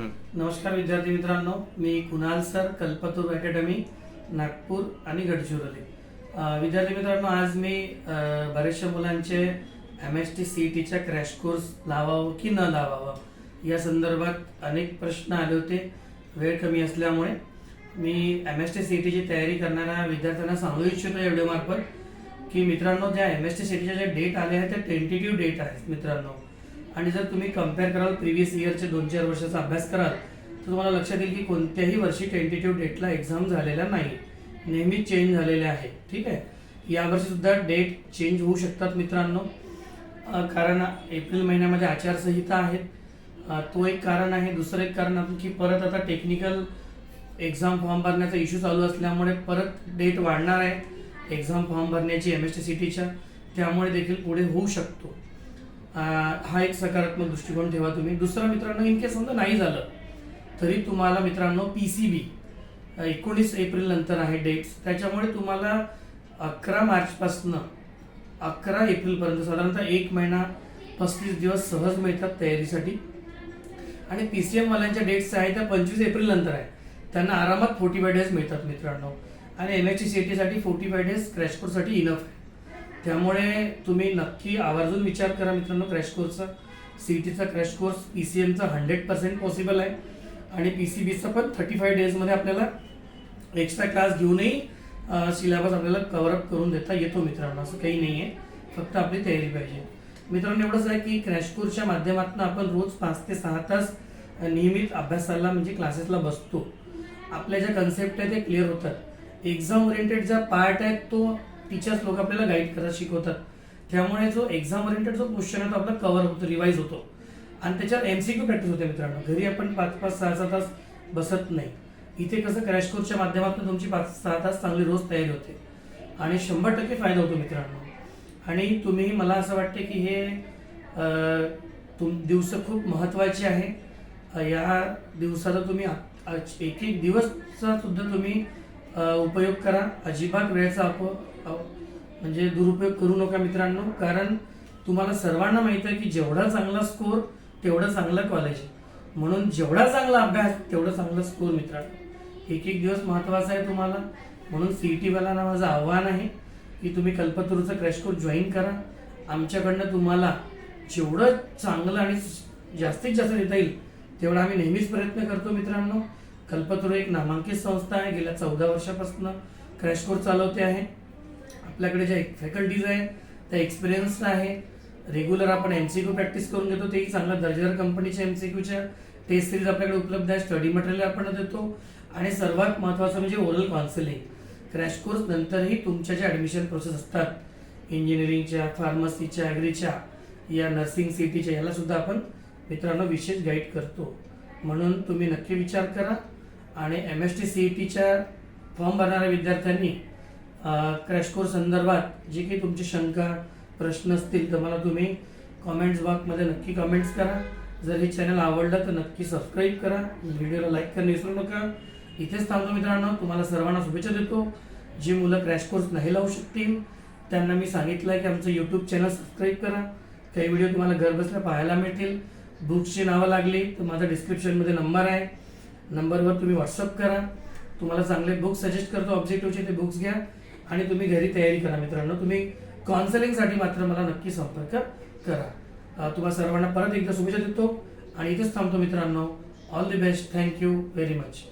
नमस्कार विद्यार्थी मित्रांनो मी कुणाल सर कल्पतूर अकॅडमी नागपूर आणि गडचिरोली. विद्यार्थी मित्रांनो आज मी बऱ्याचशा मुलांचे एम एस टी सी टीचा क्रॅश कोर्स लावावं की न लावावं या संदर्भात अनेक प्रश्न आले होते. वेळ कमी असल्यामुळे मी एम एस टी सी टीची तयारी करणाऱ्या विद्यार्थ्यांना सांगू इच्छितो या व्हिडिओमार्फत की मित्रांनो ज्या एम एस टी सी टीच्या ज्या डेट आल्या आहेत त्या टेंटेटिव्ह डेट आहेत मित्रांनो. आणि जर तुम्ही कंपेअर कराल प्रिव्हियस इयरचे दोन चार वर्षाचा अभ्यास कराल तर तुम्हाला लक्षात येईल की कोणत्याही वर्षी टेंटेटिव्ह डेटला एक्झाम झालेल्या नाही नेहमी चेंज झालेल्या आहे. ठीक आहे? यावर्षीसुद्धा डेट चेंज होऊ शकतात मित्रांनो. कारण एप्रिल महिन्यामध्ये आचारसंहिता आहेत. तो एक कारण आहे. दुसरं एक कारण आपण की परत आता टेक्निकल एक्झाम फॉर्म भरण्याचा इश्यू चालू असल्यामुळे परत डेट वाढणार आहे. एक्झाम फॉर्म भरण्याची एम एस टी सी टीच्या त्यामुळे देखील पुढे होऊ शकतो. हा एक सकारात्मक दृष्टिकोन ठेवा तुम्ही. दुसरा मित्रांनो इन केस समजा नाही झालं तरी तुम्हाला मित्रांनो पी सी बी एकोणीस एप्रिल नंतर आहे डेट्स त्याच्यामुळे तुम्हाला अकरा मार्चपासनं अकरा एप्रिलपर्यंत साधारणतः एक महिना पस्तीस दिवस सहज मिळतात तयारीसाठी. आणि पी सी एमवाल्यांच्या डेट्स आहेत त्या पंचवीस एप्रिल नंतर आहे. त्यांना आरामात फोर्टी फाय डेज मिळतात मित्रांनो. आणि एम एच सी टीसाठी फोर्टी फाय डेज क्रॅश कोर्ससाठी इनफ आहे. त्यामुळे तुम्ही नक्की आवर्जून विचार करा मित्रांनो क्रॅश कोर्सचा. सी टीचा क्रॅश कोर्स पी सी एमचा हंड्रेड पर्सेंट पॉसिबल आहे. आणि पी सी बीचा पण थर्टी फाय डेजमध्ये आपल्याला एक्स्ट्रा क्लास घेऊनही सिलेबस आपल्याला कवरअप करून देता येतो मित्रांनो. असं काही नाही आहे फक्त आपली तयारी पाहिजे. मित्रांनो एवढंच आहे की क्रॅश कोर्सच्या माध्यमातून आपण रोज पाच ते सहा तास नियमित अभ्यासाला म्हणजे क्लासेसला बसतो. आपल्या ज्या कन्सेप्ट आहे ते क्लिअर होतात. एक्झाम ओरिएंटेड ज्या पार्ट आहे तो टीचर्स लोक आपल्याला गाईड करत शिकवतात. त्यामुळे जो एक्झाम ओरिएंटेड जो क्वेश्चन आहे तो आपला कव्हर होतो रिवाईज होतो. आणि त्याच्यावर एमसीक्यू प्रॅक्टिस होते मित्रांनो. घरी आपण पाच पाच सहा सहा तास बसत नाही. इथे कसं क्रॅश कोर्सच्या माध्यमातून तुमची पाच सहा तास चांगली रोज तयारी होते. आणि शंभर टक्के फायदा होतो मित्रांनो. आणि तुम्ही मला असं वाटते की हे तुम दिवस खूप महत्त्वाचे आहे. या दिवसाचा तुम्ही आज एक एक दिवसचा सुद्धा तुम्ही उपयोग करा. अजिबात वेळेचा अप म्हणजे दुरुपयोग करू नका मित्रांनो. कारण तुम्हाला सर्वांना माहीत आहे की जेवढा चांगला स्कोर तेवढं चांगलं कॉलेज म्हणून जेवढा चांगला अभ्यास तेवढं चांगलं स्कोर मित्रांनो. एक एक दिवस महत्त्वाचा आहे तुम्हाला. म्हणून सी सीईटी वाल्यांना माझं आव्हान आहे की तुम्ही कल्पतरूचा क्रॅश कोर्स जॉईन करा. आमच्याकडनं तुम्हाला जेवढं चांगलं आणि जास्तीत जास्त देता येईल तेवढा आम्ही नेहमीच प्रयत्न करतो मित्रांनो. कल्पतरू एक नामांकित संस्था आहे. गेल्या चौदा वर्षापासून क्रॅश कोर्स चालवते आहे. आपल्याकडे ज्या फॅकल्टीज आहे त्या एक्सपिरियन्स्ड आहे. रेग्युलर आपण एन सी क्यू प्रॅक्टिस करून घेतो. तेही चांगल्या दर्जेदार कंपनीच्या एम सी टेस्ट सिरीज आपल्याकडे उपलब्ध आहे. स्टडी मटेरियल आपण देतो. आणि सर्वात महत्त्वाचं म्हणजे ओरल काउन्सिलिंग क्रॅश कोर्स नंतरही तुमच्या ज्या ॲडमिशन प्रोसेस असतात इंजिनिअरिंगच्या फार्मसीच्या ॲग्रीच्या या नर्सिंग सिटीच्या याला सुद्धा आपण मित्रांनो विशेष गाईड करतो. म्हणून तुम्ही नक्की विचार करा. आणि M S T C E टीच्या फॉर्म भरणाऱ्या विद्यार्थ्यांनी क्रॅश कोर्स संदर्भात जे काही तुमची शंका प्रश्न असतील तर मला तुम्ही कॉमेंट्स बॉक्समध्ये नक्की कमेंट्स करा. जर हे चॅनल आवडलं तर नक्की सबस्क्राईब करा. व्हिडिओला लाईक करणं विसरू नका. इथेच थांबतो मित्रांनो. तुम्हाला सर्वांना शुभेच्छा देतो. जी मुलं क्रॅश कोर्स नाही लावू शकतील त्यांना मी सांगितलं आहे की आमचं यूट्यूब चॅनल सबस्क्राईब करा. काही व्हिडिओ तुम्हाला घरबसल्या पाहायला मिळतील. बुक्सची नावं लागली तर माझा डिस्क्रिप्शनमध्ये नंबर आहे. नंबरवर तुम्ही व्हॉट्सअप करा. तुम्हाला चांगले बुक्स सजेस्ट करतो ऑब्जेक्टिव्हचे ते बुक्स घ्या आणि तुम्ही घरी तयारी करा मित्रांनो. तुम्ही काउन्सिलिंगसाठी मात्र मला नक्की संपर्क करा. तुम्हाला तुम्हा सर्वांना परत एकदा शुभेच्छा देतो आणि इथेच थांबतो मित्रांनो. All the best thank you very much